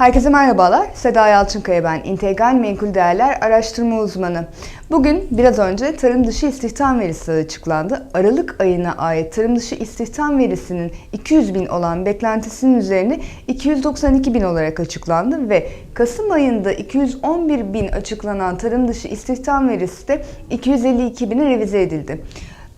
Herkese merhabalar. Seda Yalçınkaya ben. İntegral Menkul Değerler Araştırma Uzmanı. Bugün biraz önce tarım dışı istihdam verisi açıklandı. Aralık ayına ait tarım dışı istihdam verisinin 200 bin olan beklentisinin üzerine 292 bin olarak açıklandı ve Kasım ayında 211 bin açıklanan tarım dışı istihdam verisi de 252 bine revize edildi.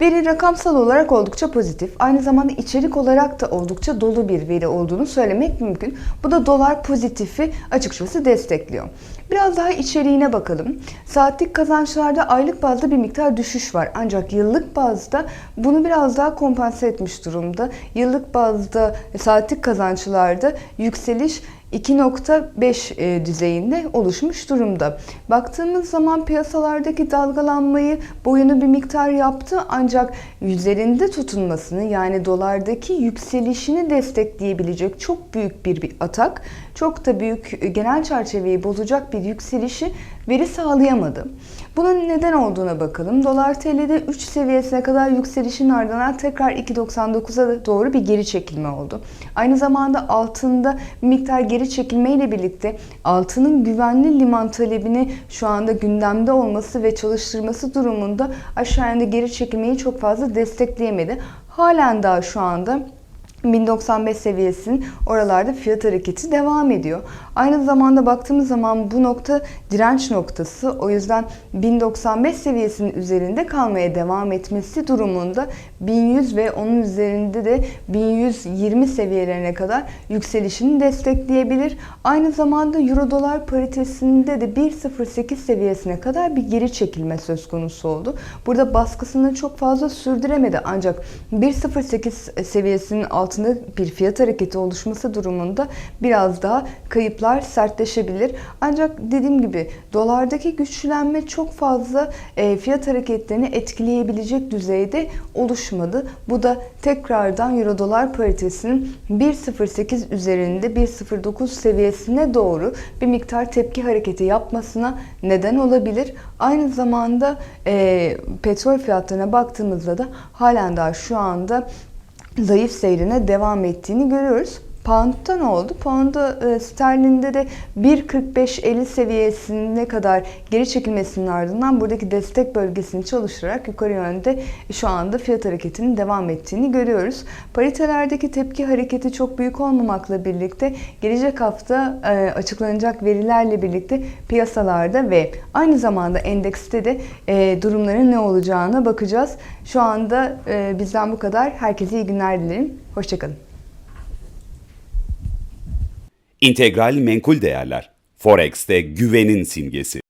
Veri rakamsal olarak oldukça pozitif. Aynı zamanda içerik olarak da oldukça dolu bir veri olduğunu söylemek mümkün. Bu da dolar pozitifi açıkçası destekliyor. Biraz daha içeriğine bakalım. Saatlik kazançlarda aylık bazda bir miktar düşüş var. Ancak yıllık bazda bunu biraz daha kompanse etmiş durumda. Yıllık bazda saatlik kazançlarda yükseliş 2.5 e, düzeyinde oluşmuş durumda. Baktığımız zaman piyasalardaki dalgalanmayı boyunu bir miktar yaptı ancak üzerinde tutunmasını yani dolardaki yükselişini destekleyebilecek çok büyük bir, bir atak, çok da büyük e, genel çerçeveyi bozacak bir yükselişi veri sağlayamadı. Bunun neden olduğuna bakalım. Dolar TL'de 3 seviyesine kadar yükselişin ardından tekrar 2.99'a doğru bir geri çekilme oldu. Aynı zamanda altında bir miktar geri çekilmeyle birlikte altının güvenli liman talebini şu anda gündemde olması ve çalıştırması durumunda aşağı yönde geri çekilmeyi çok fazla destekleyemedi. Halen daha şu anda 1095 seviyesinin oralarda fiyat hareketi devam ediyor. Aynı zamanda baktığımız zaman bu nokta direnç noktası. O yüzden 1095 seviyesinin üzerinde kalmaya devam etmesi durumunda 1100 ve onun üzerinde de 1120 seviyelerine kadar yükselişini destekleyebilir. Aynı zamanda euro dolar paritesinde de 1.08 seviyesine kadar bir geri çekilme söz konusu oldu. Burada baskısını çok fazla sürdüremedi ancak 1.08 seviyesinin altında bir fiyat hareketi oluşması durumunda biraz daha kayıplar sertleşebilir. Ancak dediğim gibi dolardaki güçlenme çok fazla e, fiyat hareketlerini etkileyebilecek düzeyde oluşmadı. Bu da tekrardan euro dolar paritesinin 1.08 üzerinde 1.09 seviyesine doğru bir miktar tepki hareketi yapmasına neden olabilir. Aynı zamanda e, petrol fiyatlarına baktığımızda da halen daha şu anda zayıf seyrine devam ettiğini görüyoruz. Pound'da ne oldu? Pound'da e, sterlinde de 1.45-50 seviyesine kadar geri çekilmesinin ardından buradaki destek bölgesini çalıştırarak yukarı yönde şu anda fiyat hareketinin devam ettiğini görüyoruz. Paritelerdeki tepki hareketi çok büyük olmamakla birlikte gelecek hafta e, açıklanacak verilerle birlikte piyasalarda ve aynı zamanda endekste de e, durumların ne olacağına bakacağız. Şu anda e, bizden bu kadar. Herkese iyi günler dilerim. Hoşçakalın. İntegral menkul değerler. Forex'te güvenin simgesi.